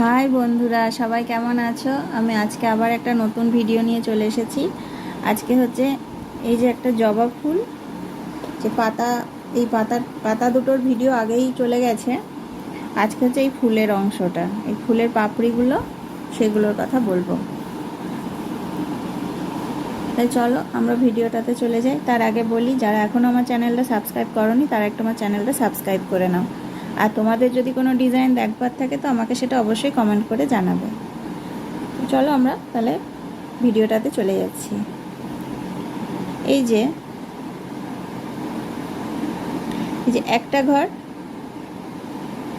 High বন্ধুরা, সবাই কেমন আছো? আমি আজকে আবার একটা নতুন ভিডিও নিয়ে চলে এসেছি। আজকে হচ্ছে এই যে একটা জবা ফুল, যে পাতা, এই পাতার, পাতা দুটোর ভিডিও আগেই চলে গেছে। আজকে হচ্ছে এই ফুলের অংশটা, এই ফুলের পাপড়িগুলো, সেগুলোর কথা বলব। তাই চলো, আমরা ভিডিওটাতে চলে যাই। তার আগে বলি, যারা এখনও আমার চ্যানেলটা সাবস্ক্রাইব করনি, তারা একটু আমার চ্যানেলটা সাবস্ক্রাইব করে নাও। আর তোমাদের যদি কোনো ডিজাইন দেখবার থাকে, তো আমাকে সেটা অবশ্যই কমেন্ট করে জানাবে। চলো আমরা তাহলে ভিডিওটাতে চলে যাচ্ছি। এই যে এই যে একটা ঘর,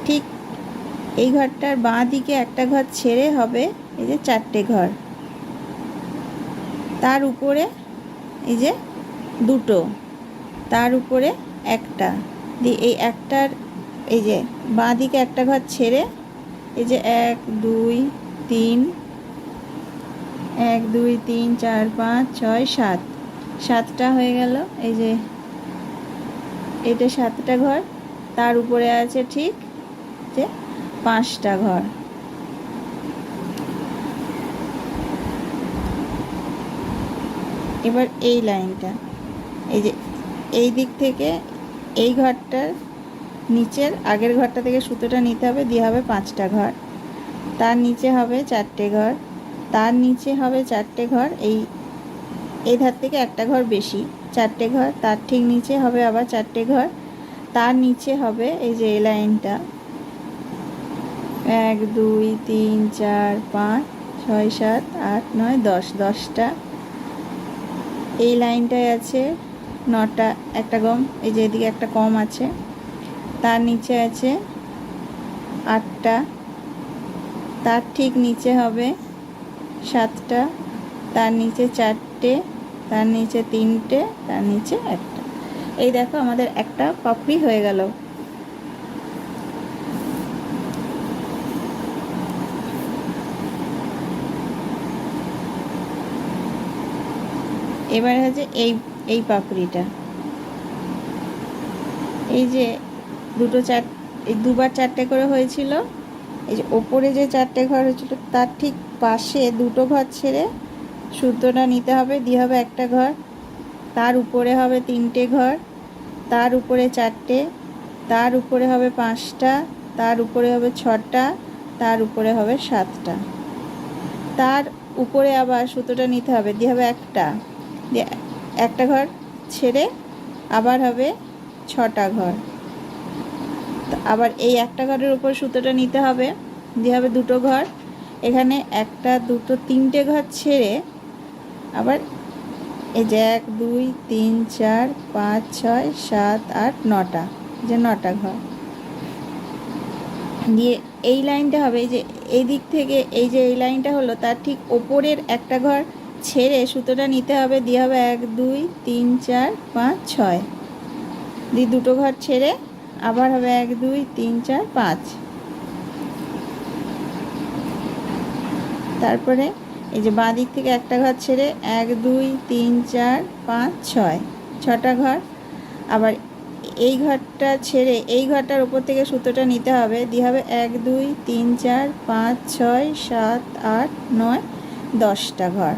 ঠিক এই ঘরটার বাঁ দিকে একটা ঘর ছেড়ে হবে, এই যে চারটে ঘর। তার উপরে এই যে দুটো, তার উপরে একটা। দিয়ে এই একটার এই যে বাঁ দিকে একটা ঘর ছেড়ে এই যে এক, দুই, তিন, এক, দুই, তিন, চার, পাঁচ, ছয়, সাত। সাতটা হয়ে গেল। এই যে এটা সাতটা ঘর। তার উপরে আছে ঠিক যে পাঁচটা ঘর। এবার এই লাইনটা। এই যে এই দিক থেকে এই ঘরটার নিচের আগের ঘরটা থেকে সুতোটা নিতে হবে, দিয়ে হবে পাঁচটা ঘর। তার নিচে হবে চারটে ঘর। তার নিচে হবে চারটে ঘর, এই এই ধার থেকে একটা ঘর বেশি, চারটে ঘর। তার ঠিক নিচে হবে আবার চারটে ঘর। তার নিচে হবে এই যে এই লাইনটা। এক, দুই, তিন, চার, পাঁচ, ছয়, সাত, আট, নয়, দশ, দশটা। এই লাইনটায় আছে নটা, একটা কম এই যে এদিকে একটা কম আছে। তার নিচে আছে আটটা। তার ঠিক নিচে হবে সাতটা। তার নিচে চারটে, তার নিচে তিনটে, তার নিচে একটা। এই দেখো আমাদের একটা পাপড়ি হয়ে গেল। এবারে হচ্ছে এই এই পাপড়িটা। এই যে দুটো চার, এই দুবার চারটে করে হয়েছিল। এই যে ওপরে যে চারটে ঘর হয়েছিল, তার ঠিক পাশে দুটো ঘর ছেড়ে সুতোটা নিতে হবে, দিয়ে হবে একটা ঘর। তার উপরে হবে তিনটে ঘর, তার উপরে চারটে, তার উপরে হবে পাঁচটা, তার উপরে হবে ছটা, তার উপরে হবে সাতটা। তার উপরে আবার সুতোটা নিতে হবে, দিয়ে হবে একটা। একটা ঘর ছেড়ে আবার হবে ছটা ঘর। আবার এই একটা ঘরের উপর সুতোটা নিতে হবে। দিয়ে হবে দুটো ঘর। এখানে একটা, দুটো, তিনটে ঘর ছেড়ে আবার এই যে এক, দুই, তিন, চার, পাঁচ, ছয়, সাত, আট, নটা। যে নটা ঘর। দিয়ে এই লাইনটা হবে যে এই দিক থেকে এই যে এই লাইনটা হলো, তার ঠিক ওপরের একটা ঘর ছেড়ে সুতোটা নিতে হবে। দিয়ে হবে এক, দুই, তিন, চার, পাঁচ, ছয়। দিয়ে দুটো ঘর ছেড়ে আবার হবে এক, দুই, তিন, চার, পাঁচ। তারপরে এই যে বাঁ দিক থেকে একটা ঘর ছেড়ে এক, দুই, তিন, চার, পাঁচ, ছয়, ছটা ঘর। আবার এই ঘরটা ছেড়ে এই ঘরটার উপর থেকে সুতোটা নিতে হবে। দিয়ে হবে এক, দুই, তিন, চার, পাঁচ, ছয়, সাত, আট, নয়, দশটা ঘর।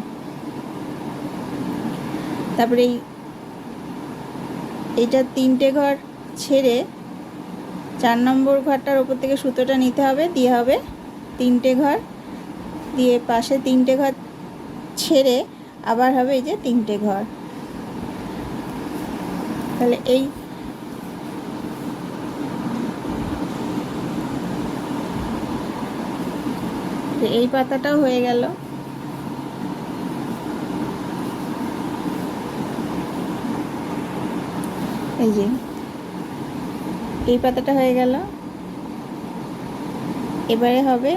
তারপরে এই, এইটা তিনটে ঘর ছেড়ে চার নম্বর ঘরটার ওপর থেকে সুতোটা নিতে হবে, দিয়ে হবে তিনটে ঘর, দিয়ে পাশে তিনটে ঘর ছেড়ে আবার হবে এই যে তিনটে ঘর। তাহলে এই এই পাতাটাও হয়ে গেল। এই যে এই পাতাটা হয়ে গেল। এবারে হবে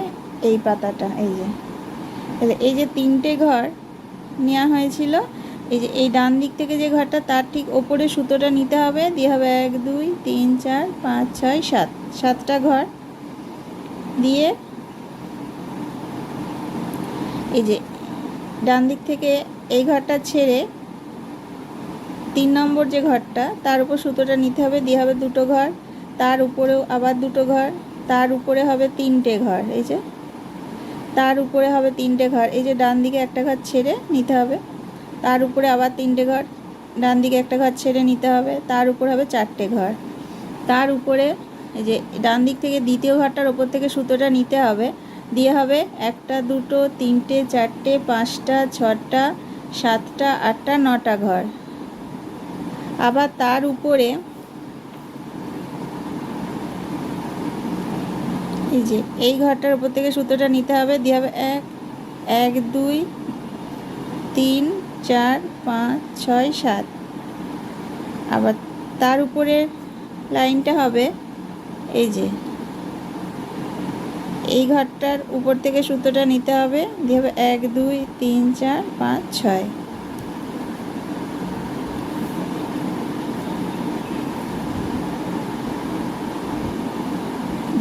এই পাতাটা, এই যে। তাহলে এই যে তিনটে ঘর নেওয়া হয়েছিল, এই যে এই ডান দিক থেকে যে ঘরটা, তার ঠিক ওপরে সুতোটা নিতে হবে। দিয়ে হবে এক, দুই, তিন, চার, পাঁচ, ছয়, সাত। সাতটা ঘর দিয়ে এই যে ডান দিক থেকে এই ঘরটা ছেড়ে তিন নম্বর যে ঘরটা, তার উপর সুতোটা নিতে হবে। দিয়ে হবে দুটো ঘর। তার উপরেও আবার দুটো ঘর, তার উপরে হবে তিনটে ঘর, এই যে। তার উপরে হবে তিনটে ঘর, এই যে ডান দিকে একটা ঘর ছেড়ে নিতে হবে, তার উপরে আবার তিনটে ঘর, ডান দিকে একটা ঘর ছেড়ে নিতে হবে, তার উপরে হবে চারটে ঘর। তার উপরে, এই যে ডান দিক থেকে দ্বিতীয় ঘরটার ওপর থেকে সুতোটা নিতে হবে, দিয়ে হবে একটা, দুটো, তিনটে, চারটে, পাঁচটা, ছটা, সাতটা, আটটা, নটা ঘর। আবার তার উপরে এই যে, এই ঘরটার উপর থেকে সুতোটা নিতে হবে। দিয়ে হবে এক এক, দুই, তিন, চার, পাঁচ, ছয়, সাত। আবার তার উপরের লাইনটা হবে, এই যে। এই ঘরটার উপর থেকে সুতোটা নিতে হবে। দিয়ে হবে এক, দুই, তিন, চার, পাঁচ, ছয়।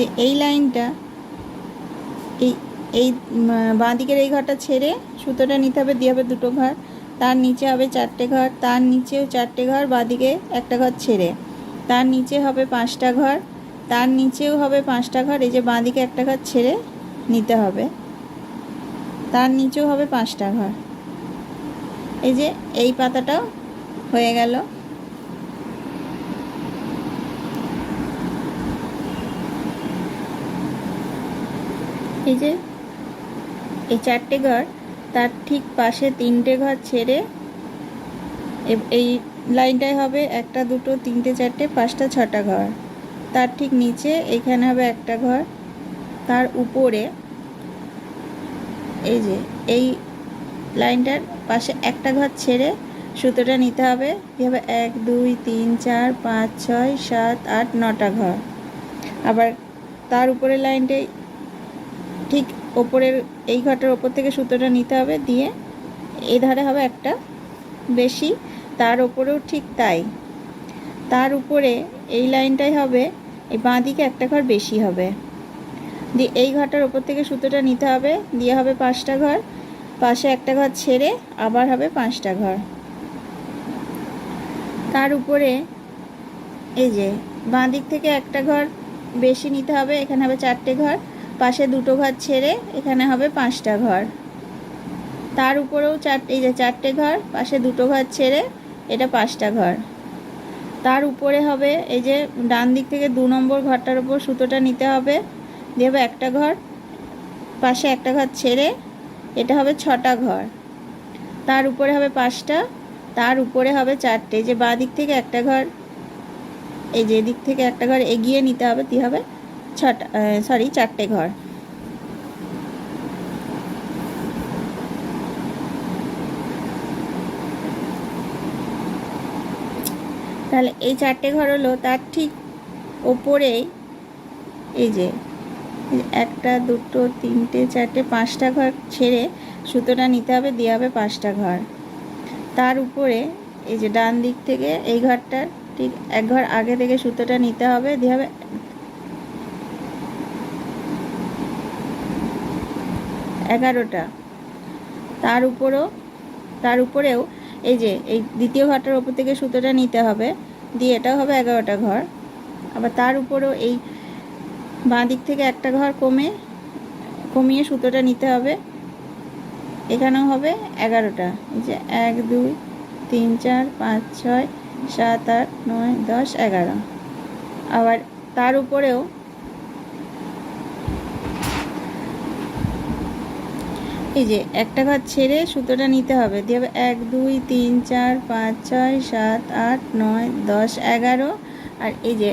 যে এই লাইনটা, এই এই বাঁ দিকের এই ঘরটা ছেড়ে সুতোটা নিতে হবে, দিয়ে হবে দুটো ঘর। তার নিচে হবে চারটে ঘর, তার নিচেও চারটে ঘর বাঁদিকে একটা ঘর ছেড়ে। তার নিচে হবে পাঁচটা ঘর, তার নিচেও হবে পাঁচটা ঘর, এই যে বাঁদিকে একটা ঘর ছেড়ে নিতে হবে। তার নিচেও হবে পাঁচটা ঘর। এই যে এই পাতাটাও হয়ে গেল। এই যে, এই চারটে ঘর, তার ঠিক পাশে তিনটে ঘর ছেড়ে এই লাইনটায় হবে একটা, দুটো, তিনটে, চারটে, পাঁচটা, ছটা ঘর। তার ঠিক নিচে এখানে হবে একটা ঘর। তার উপরে এই যে, এই লাইনটার পাশে একটা ঘর ছেড়ে সুতোটা নিতে হবে। হবে এক, দুই, তিন, চার, পাঁচ, ছয়, সাত, আট, নটা ঘর। আবার তার উপরে লাইনটাই ঠিক ওপরের, এই ঘরটার ওপর থেকে সুতোটা নিতে হবে দিয়ে এই ধারে হবে একটা বেশি, তার ওপরেও ঠিক তাই। তার উপরে এই লাইনটাই হবে, এই বাঁ দিকে একটা ঘর বেশি হবে। দিয়ে এই ঘরটার ওপর থেকে সুতোটা নিতে হবে, দিয়ে হবে পাঁচটা ঘর। পাশে একটা ঘর ছেড়ে আবার হবে পাঁচটা ঘর। তার উপরে এই যে বাঁ দিক থেকে একটা ঘর বেশি নিতে হবে, এখানে হবে চারটে ঘর। পাশে দুটো ঘর ছেড়ে এখানে হবে পাঁচটা ঘর। তার উপরেও চার, এই যে চারটে ঘর, পাশে দুটো ঘর ছেড়ে এটা পাঁচটা ঘর। তার উপরে হবে এই যে ডান দিক থেকে দু নম্বর ঘরটার উপর সুতোটা নিতে হবে। দিয়ে হবে একটা ঘর, পাশে একটা ঘর ছেড়ে এটা হবে ছটা ঘর। তার উপরে হবে পাঁচটা, তার উপরে হবে চারটে। যে বাঁ দিক থেকে একটা ঘর, এই যে দিক থেকে একটা ঘর এগিয়ে নিতে হবে, দিয়ে হবে ছটা সরি চারটে ঘর। তাহলে এই চারটে ঘর হলো, তার ঠিক ওপরেই এই যে একটা, দুটো, তিনটে, চারটে, পাঁচটা ঘর ছেড়ে সুতোটা নিতে হবে, দিয়ে হবে পাঁচটা ঘর। তার উপরে এই যে ডান দিক থেকে এই ঘরটা ঠিক এক ঘর আগে থেকে সুতোটা নিতে হবে, দিয়ে হবে এগারোটা। তার উপরও, তার উপরেও এই যে, এই দ্বিতীয় ঘরটার ওপর থেকে সুতোটা নিতে হবে, দিয়ে এটাও হবে এগারোটা ঘর। আবার তার উপরেও এই বাঁ দিক থেকে একটা ঘর কমে, কমিয়ে সুতোটা নিতে হবে। এখানেও হবে এগারোটা। যে এক, দুই, তিন, চার, পাঁচ, ছয়, সাত, আট, নয়, দশ, এগারো। আবার তার উপরেও এই যে, একটা ঘর ছেড়ে সুতোটা নিতে হবে। দিয়ে হবে এক, দুই, তিন, চার, পাঁচ, ছয়, সাত, আট, নয়, দশ, এগারো। আর এই যে,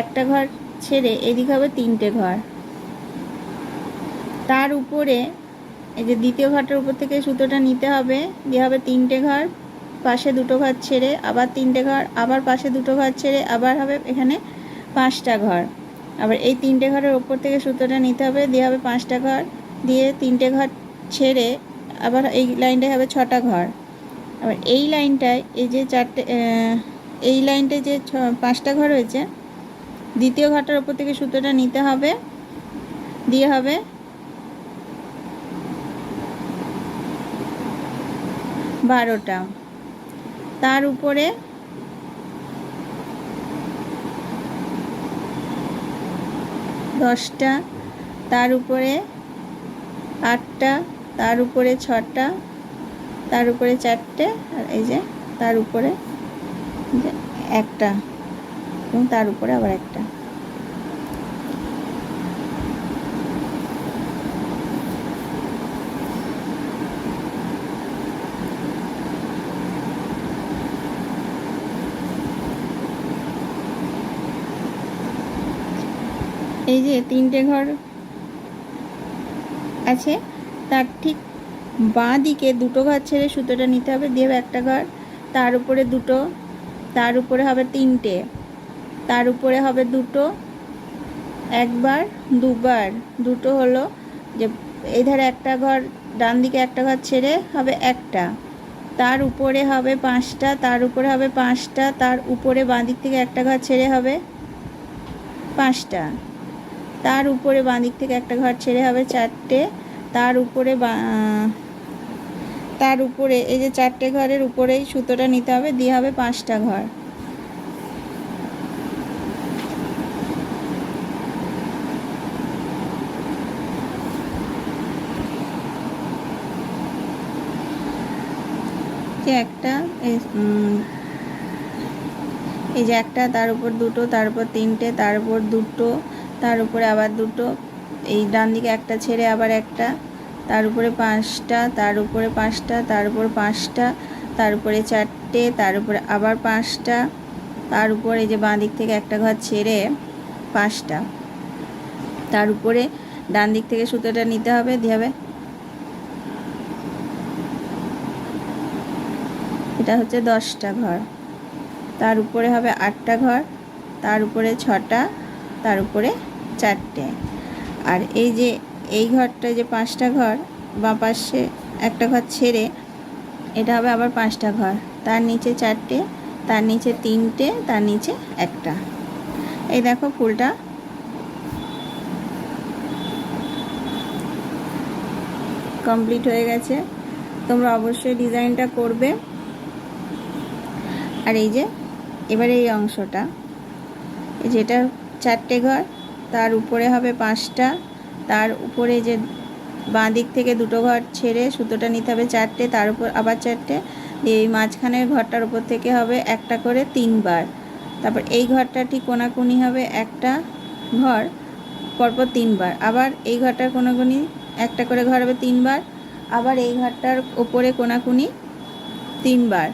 একটা ঘর ছেড়ে এদিকে হবে তিনটে ঘর। তার উপরে, এই যে দ্বিতীয় ঘরটার উপর থেকে সুতোটা নিতে হবে। দিয়ে হবে তিনটে ঘর, পাশে দুটো ঘর ছেড়ে আবার তিনটে ঘর, আবার পাশে দুটো ঘর ছেড়ে আবার হবে এখানে পাঁচটা ঘর। আবার এই তিনটে ঘরের ওপর থেকে সুতোটা নিতে হবে। দিয়ে হবে পাঁচটা ঘর, দিয়ে তিনটে ঘর ছেড়ে আবার এই লাইনটায় হবে ছটা ঘর। আবার এই লাইনটায় এই যে চারটে এই লাইনটায় যে ছ- পাঁচটা ঘর হয়েছে, দ্বিতীয় ঘরটার ওপর থেকে সুতোটা নিতে হবে, দিয়ে হবে বারোটা। তার উপরে দশটা, তার উপরে আটটা, তার উপরে ছটা, তার উপরে চারটে, আর এই যে তার উপরে একটা এবং তার উপরে আবার একটা। এই যে তিনটে ঘর আছে, তার ঠিক বাঁ দিকে দুটো ঘর ছেড়ে সুতোটা নিতে হবে, দিয়ে একটা ঘর, তার উপরে দুটো, তার উপরে হবে তিনটে, তার উপরে হবে দুটো, একবার, দুবার, দুটো হলো যে এই ধারে একটা ঘর, ডান দিকে একটা ঘর ছেড়ে হবে একটা, তার উপরে হবে পাঁচটা, তার উপরে হবে পাঁচটা, তার উপরে বাঁ দিক থেকে একটা ঘর ছেড়ে হবে পাঁচটা, তার উপরে বাঁ দিক থেকে একটা ঘর ছেড়ে হবে চারটে তার উপরে তার উপরে, এই যে চারটে ঘরের উপরেই সুতোটা নিতে হবে, দিয়ে হবে পাঁচটা ঘর। একটা এই যে একটা, তার উপর দুটো, তার উপর তিনটে, তার উপর দুটো, তার উপরে আবার দুটো এই ডান দিকে একটা ছেড়ে, আবার একটা। তার উপরে পাঁচটা, তার উপরে পাঁচটা, তার উপর পাঁচটা, তার উপরে চারটে, তার উপরে আবার পাঁচটা, তার উপরে যে বাঁ দিক থেকে একটা ঘর ছেড়ে পাঁচটা। তার উপরে ডান দিক থেকে সুতোটা নিতে হবে, দিয়ে হবে। এটা হচ্ছে দশটা ঘর। তার উপরে হবে আটটা ঘর, তার উপরে ছটা, তার উপরে চারটে। আর এই যে, এই ঘরটা যে পাঁচটা ঘর, বা পাশে একটা ঘর ছেড়ে, এটা হবে আবার পাঁচটা ঘর। তার নিচে চারটে, তার নিচে তিনটে, তার নিচে একটা। এই দেখো ফুলটা। কমপ্লিট হয়ে গেছে। তোমরা অবশ্যই ডিজাইনটা করবে। আর এই যে, এবারে এই অংশটা। যেটা চারটে ঘর। তার উপরে হবে পাঁচটা। তার উপরে যে বাঁ দিক থেকে দুটো ঘর ছেড়ে সুতোটা নিতে হবে চারটে, তার উপর আবার চারটে। এই মাঝখানের ঘরটার উপর থেকে হবে একটা করে তিনবার। তারপর এই ঘরটা ঠিক কোনাকুনি হবে একটা ঘর, পরপর তিনবার। আবার এই ঘরটার কোনাকুনি একটা করে ঘর হবে তিনবার। আবার এই ঘরটার ওপরে কোনাকুনি তিনবার।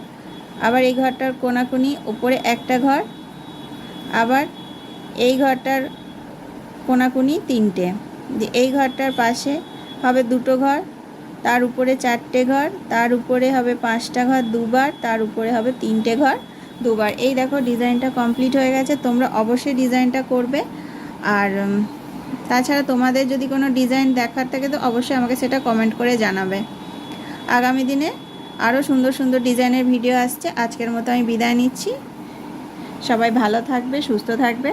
আবার এই ঘরটার কোনাকুনি ওপরে একটা ঘর। আবার এই ঘরটার কোনাকুনি তিনটে। এই ঘরটার পাশে হবে দুটো ঘর, তার উপরে চারটে ঘর, তার উপরে হবে পাঁচটা ঘর দুবার, তার উপরে হবে তিনটে ঘর দুবার। এই দেখো ডিজাইনটা কমপ্লিট হয়ে গেছে, তোমরা অবশ্যই ডিজাইনটা করবে। আর তাছাড়া তোমাদের যদি কোনো ডিজাইন দেখার থাকে তো অবশ্যই আমাকে সেটা কমেন্ট করে জানাবে। আগামী দিনে আরও সুন্দর সুন্দর ডিজাইনের ভিডিও আসছে। আজকের মতো আমি বিদায় নিচ্ছি। সবাই ভালো থাকবে, সুস্থ থাকবে।